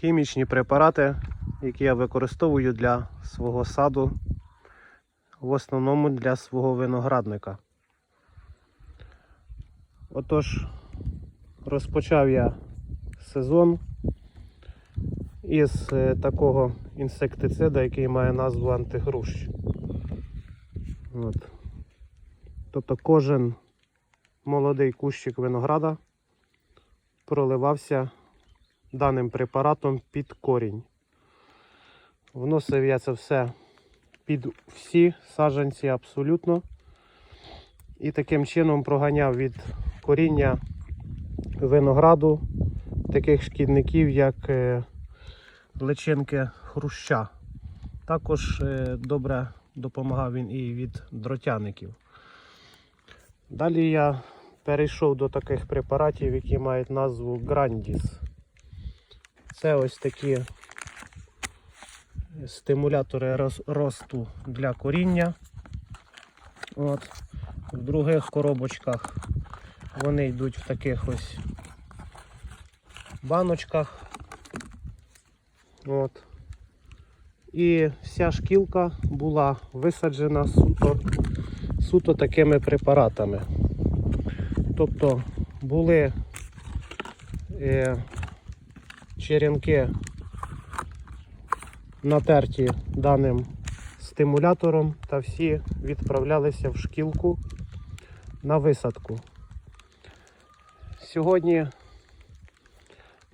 хімічні препарати, які я використовую для свого саду, в основному для свого виноградника. Отож, розпочав я сезон із е, такого інсектицида, який має назву антигрущ. От. Тобто кожен молодий кущик винограда проливався даним препаратом під корінь. Вносив я це все під всі саджанці абсолютно. І таким чином проганяв від коріння винограду таких шкідників, як е, личинки хруща. Також е, добре допомагав він і від дротяників. Далі я перейшов до таких препаратів, які мають назву Грандіс. Це ось такі стимулятори росту для коріння. От. В других коробочках вони йдуть в таких ось баночках. От. І вся шкілка була висаджена суто, суто такими препаратами. Тобто були е, черенки натерті даним стимулятором та всі відправлялися в шкілку на висадку. Сьогодні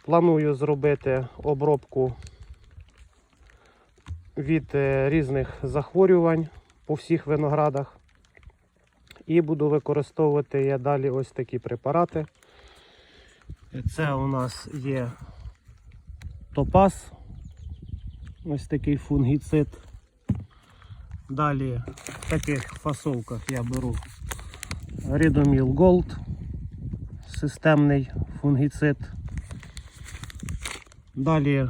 планую зробити обробку від е, різних захворювань по всіх виноградах. І буду використовувати я далі ось такі препарати. Це у нас є топаз, ось такий фунгіцид. Далі в таких фасовках я беру Ridomil Gold, системний фунгіцид. Далі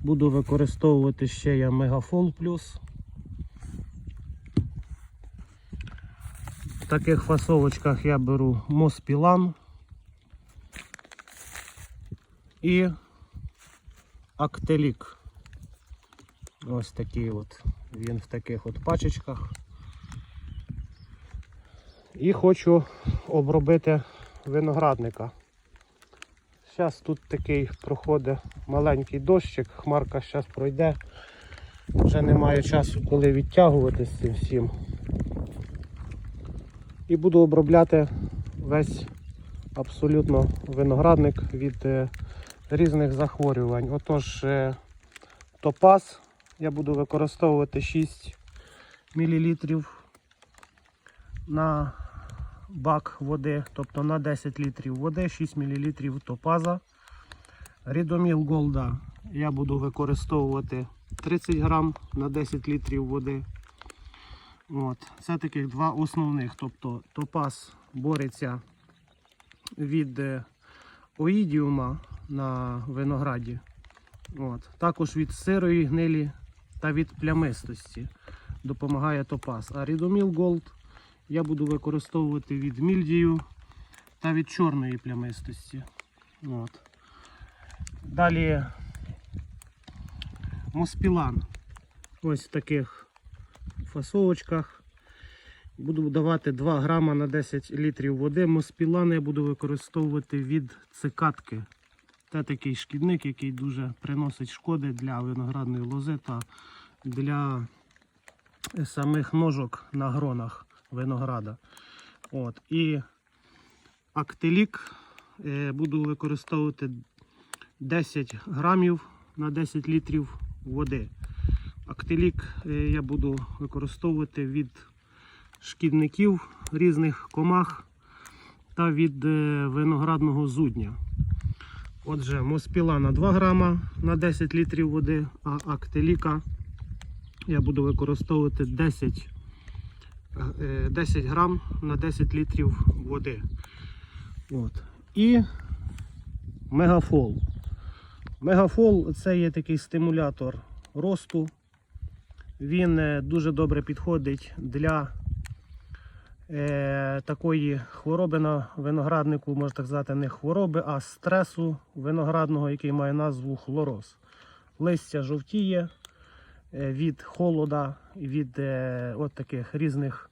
буду використовувати ще я Мегафол Плюс. В таких фасовочках я беру Моспілан і Актелік. Ось такий от він в таких от пачечках. І хочу обробити виноградника. Зараз тут такий проходить маленький дощик, хмарка зараз пройде. Вже немає часу, коли відтягувати з цим всім. І буду обробляти весь абсолютно виноградник від е, різних захворювань. Отож, е, топаз я буду використовувати 6 мл на бак води, тобто на 10 літрів води, 6 мл топаза. Рідоміл Голда я буду використовувати 30 грам на 10 літрів води. От. Це таких два основних. Тобто топаз бореться від е, оїдіума на винограді. От. Також від сирої гнилі та від плямистості допомагає топаз. А Рідоміл Gold я буду використовувати від мільдію та від чорної плямистості. От. Далі моспілан. Ось в таких фасовочках. Буду давати 2 грама на 10 літрів води. Моспілан я буду використовувати від цикатки. Це такий шкідник, який дуже приносить шкоди для виноградної лози та для самих ножок на гронах винограда. От. І актилік е, буду використовувати 10 грамів на 10 літрів води. Актилік е, я буду використовувати від шкідників різних комах та від е, виноградного зудня. Отже, моспіла на 2 грама на 10 літрів води, а актиліка я буду використовувати 10, е, 10 грам на 10 літрів води. От. І мегафол. Мегафол це є такий стимулятор росту. Він е, дуже добре підходить для е, такої хвороби на винограднику, можна так сказати, не хвороби, а стресу виноградного, який має назву хлороз. Листя жовтіє е, від холода, від е, от таких різних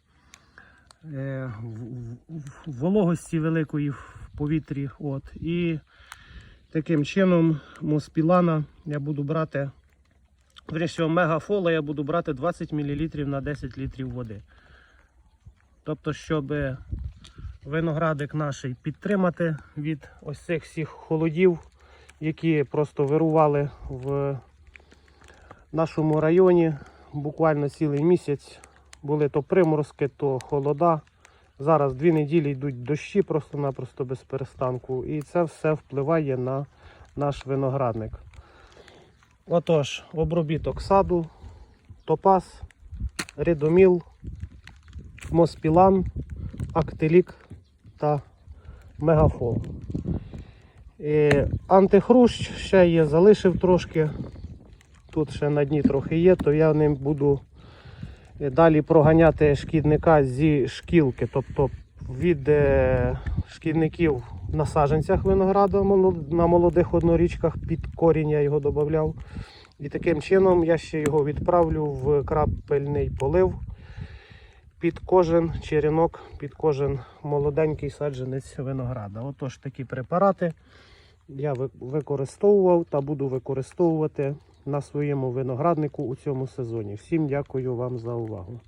вологості великої в повітрі. От. І таким чином моспілана я буду брати, врешті мегафола я буду брати 20 мл на 10 літрів води. Тобто, щоб виноградик наш підтримати від ось цих всіх холодів, які просто вирували в нашому районі буквально цілий місяць. Були то приморозки, то холода. Зараз дві неділі йдуть дощі просто-напросто без перестанку. І це все впливає на наш виноградник. Отож, обробіток саду, топаз, ридоміл, моспілан, актилік та мегафол. І антихрущ ще є, залишив трошки. Тут ще на дні трохи є, то я ним буду е, далі проганяти шкідника зі шкілки, тобто від е, шкідників на саджанцях винограду на молодих однорічках під корінь я його додавав. І таким чином я ще його відправлю в крапельний полив під кожен черенок, під кожен молоденький саджанець винограда. Отож такі препарати я використовував та буду використовувати на своєму винограднику у цьому сезоні. Всім дякую вам за увагу.